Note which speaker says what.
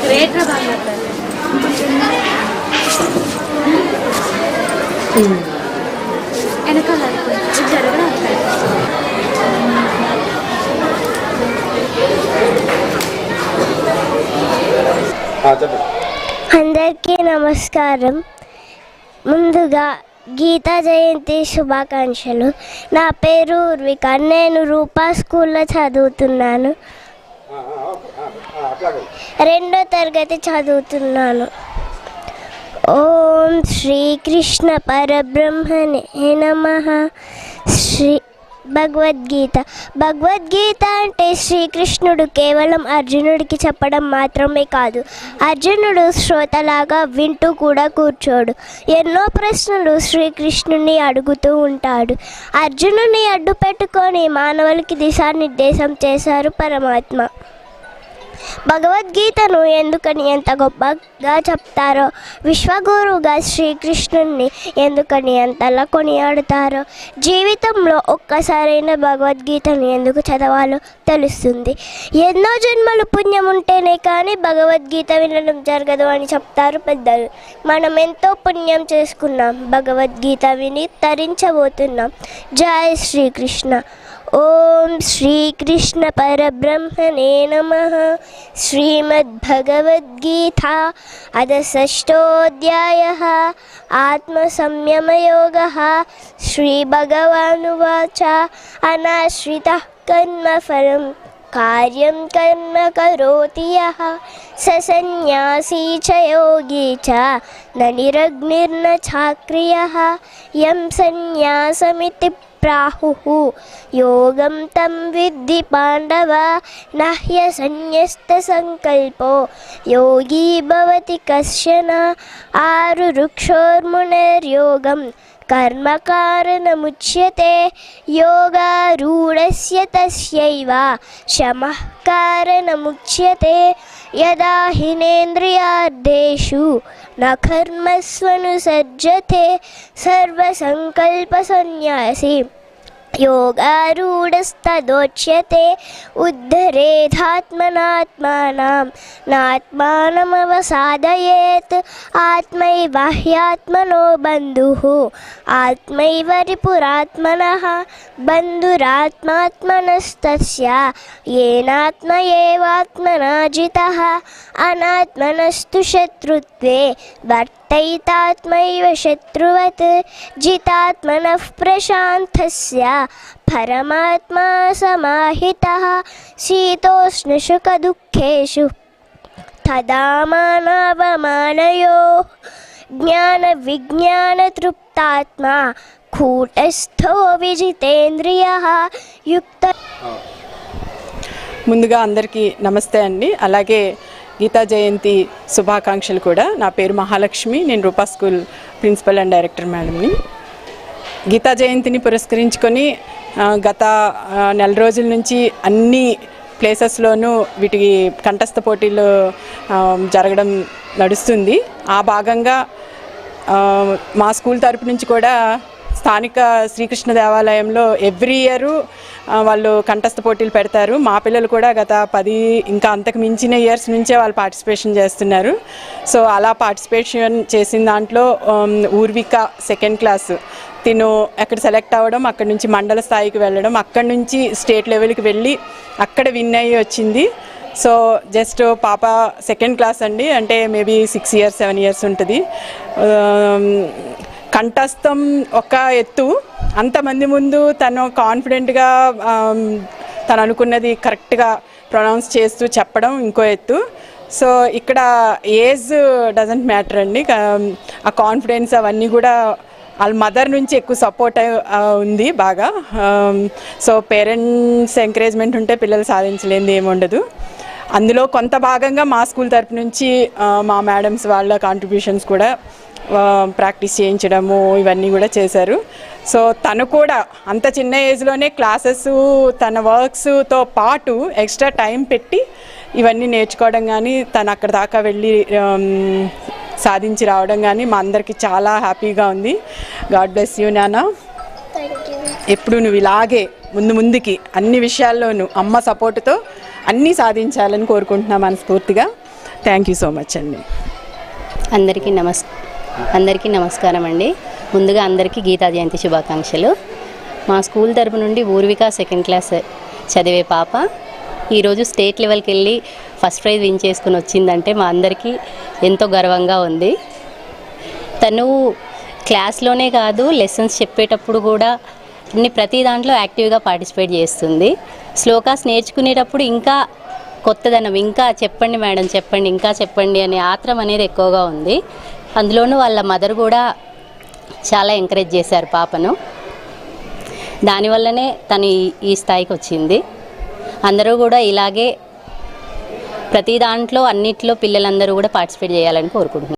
Speaker 1: Great రా బాగా వెనకాల ఇది జరగడం
Speaker 2: చెప్పండి
Speaker 3: అందరికీ నమస్కారం ముందుగా గీతా జయంతి శుభాకాంక్షలు. నా పేరు ఉర్విక. నేను రూపా స్కూల్లో చదువుతున్నాను. రెండో తరగతి చదువుతున్నాను. ఓం శ్రీకృష్ణ పరబ్రహ్మణే నమ. శ్రీ భగవద్గీత. భగవద్గీత అంటే శ్రీకృష్ణుడు కేవలం అర్జునుడికి చెప్పడం మాత్రమే కాదు అర్జునుడు శ్రోతలాగా వింటూ కూడా కూర్చోడు. ఎన్నో ప్రశ్నలు శ్రీకృష్ణుని అడుగుతూ ఉంటాడు. అర్జునుని అడ్డు పెట్టుకొని మానవులకి దిశానిర్దేశం చేశారు పరమాత్మ. భగవద్గీతను ఎందుకని ఎంత గొప్పగా చెప్తారో విశ్వగురువుగా శ్రీకృష్ణుణ్ణి ఎందుకని ఎంతలా కొనియాడుతారో జీవితంలో ఒక్కసారైన భగవద్గీతను ఎందుకు చదవాలో తెలుస్తుంది. ఎన్నో జన్మలు పుణ్యం ఉంటేనే కానీ భగవద్గీత వినడం జరగదు అని చెప్తారు పెద్దలు. మనం ఎంతో పుణ్యం చేసుకున్నాం భగవద్గీత విని తరించబోతున్నాం. జై శ్రీకృష్ణ. ॐ श्रीकृष्णपरब्रह्मणे नमः। श्रीमद्भगवद्गीता अधषष्टोऽध्यायः आत्मसंयमयोगः। श्रीभगवानुवाच। अनाश्रितः कर्मफलम्। कार्यं कर्म करोति यः। स ससंन्यासी च योगी च। न निरग्निर्न निरग्निर्नछाक्रियः यं संन्यासमिति प्राहुः। योगं तं विद्धि पाण्डव। न ह्यसंन्यस्तसङ्कल्पो। योगी भवति कश्चन। आरुरुक्षोर्मुनर्योगं భవతి కశ్చన ఆరు వృక్షోర్మునర్యోగం కర్మకారణముచ్యతే యోగారూఢస్య తస్యైవ శమః కారణముచ్యతే యదా योगारूढस्तदोच्यते उद्धरेधात्मनात्मानं नात्मानमवसादयेत् आत्मैव ह्यात्मनो बन्धुः आत्मैव रिपुरात्मनः बन्धुरात्मात्मनस्तस्य येनात्म एवात्मना जितः अनात्मनस्तु शत्रुत्वे वर्तयितात्मैव शत्रुवत् जितात्मनः प्रशान्तस्य परमात्मा समाहितः शीतोष्णशुकदुःखेषु तदा मानावमानयोः ज्ञानविज्ञानतृप्तात्मा कूटस्थो विजितेन्द्रियः युक्त
Speaker 4: ముందుగా అందరికీ నమస్తే అండి అలాగే గీతా జయంతి శుభాకాంక్షలు కూడా. నా పేరు మహాలక్ష్మి. నేను Rupa school principal and director మేడంని. గీతా జయంతిని పురస్కరించుకొని గత నెల రోజుల నుంచి అన్ని ప్లేసెస్లోనూ వీటికి కంఠస్థ పోటీలు జరగడం నడుస్తుంది. ఆ భాగంగా మా స్కూల్ తరపు నుంచి కూడా స్థానిక శ్రీకృష్ణ దేవాలయంలో ఎవ్రీ ఇయర్ వాళ్ళు కంఠస్థ పోటీలు పెడతారు. మా పిల్లలు కూడా గత పది ఇంకా అంతకు మించిన ఇయర్స్ నుంచే వాళ్ళు పార్టిసిపేషన్ చేస్తున్నారు. సో అలా పార్టిసిపేషన్ చేసిన దాంట్లో ఊర్విక సెకండ్ క్లాస్ తిను అక్కడ సెలెక్ట్ అవ్వడం అక్కడ నుంచి మండల స్థాయికి వెళ్ళడం అక్కడ నుంచి స్టేట్ లెవెల్కి వెళ్ళి అక్కడ విన్ అయ్యి వచ్చింది. సో జస్ట్ పాప సెకండ్ క్లాస్ అండి. అంటే maybe six years seven years ఉంటుంది. కంఠస్థం ఒక ఎత్తు. అంతమంది ముందు తను కాన్ఫిడెంట్గా తను అనుకున్నది కరెక్ట్గా ప్రొనౌన్స్ చేస్తూ చెప్పడం ఇంకో ఎత్తు. సో ఇక్కడ ఏజ్ డజంట్ మ్యాటర్ అండి. ఆ కాన్ఫిడెన్స్ అవన్నీ కూడా వాళ్ళ మదర్ నుంచి ఎక్కువ సపోర్ట్ ఉంది బాగా. సో పేరెంట్స్ ఎంకరేజ్మెంట్ ఉంటే పిల్లలు సాధించలేనిది ఏమి ఉండదు. అందులో కొంత భాగంగా మా స్కూల్ తరపు నుంచి మా మేడమ్స్ వాళ్ళ కాంట్రిబ్యూషన్స్ కూడా ప్రాక్టీస్ చేయించడము ఇవన్నీ కూడా చేశారు. సో తను కూడా అంత చిన్న ఏజ్లోనే క్లాసెస్ తన వర్క్స్తో పాటు ఎక్స్ట్రా టైం పెట్టి ఇవన్నీ నేర్చుకోవడం కానీ తను అక్కడ దాకా వెళ్ళి సాధించి రావడం కానీ మా అందరికీ చాలా హ్యాపీగా ఉంది. గాడ్ బ్లెస్ యూ నానా. ఎప్పుడు నువ్వు ఇలాగే ముందు ముందుకి అన్ని విషయాల్లోనూ అమ్మ సపోర్టుతో అన్నీ సాధించాలని కోరుకుంటున్నా మనస్ఫూర్తిగా. థ్యాంక్ యూ సో మచ్ అండి.
Speaker 5: అందరికీ నమస్తే అందరికీ నమస్కారం అండి. ముందుగా అందరికీ గీతా జయంతి శుభాకాంక్షలు. మా స్కూల్ తరపు నుండి ఊర్విక సెకండ్ క్లాస్ చదివే పాప. ఈరోజు స్టేట్ లెవెల్కి వెళ్ళి ఫస్ట్ ప్రైజ్ విన్ చేసుకుని వచ్చిందంటే మా అందరికీ ఎంతో గర్వంగా ఉంది. తను క్లాస్లోనే కాదు లెసన్స్ చెప్పేటప్పుడు కూడా అన్ని ప్రతి దాంట్లో యాక్టివ్గా పార్టిసిపేట్ చేస్తుంది. శ్లోకాస్ నేర్చుకునేటప్పుడు ఇంకా కొత్తదనం ఇంకా చెప్పండి మేడం చెప్పండి ఇంకా చెప్పండి అనే ఆత్రం అనేది ఎక్కువగా ఉంది. అందులోనూ వాళ్ళ మదర్ కూడా చాలా ఎంకరేజ్ చేశారు పాపను. దానివల్లనే తను ఈ- ఈ స్థాయికి వచ్చింది. అందరూ కూడా ఇలాగే ప్రతి దాంట్లో అన్నిట్లో పిల్లలందరూ కూడా పార్టిసిపేట్ చేయాలని కోరుకుంటున్నాను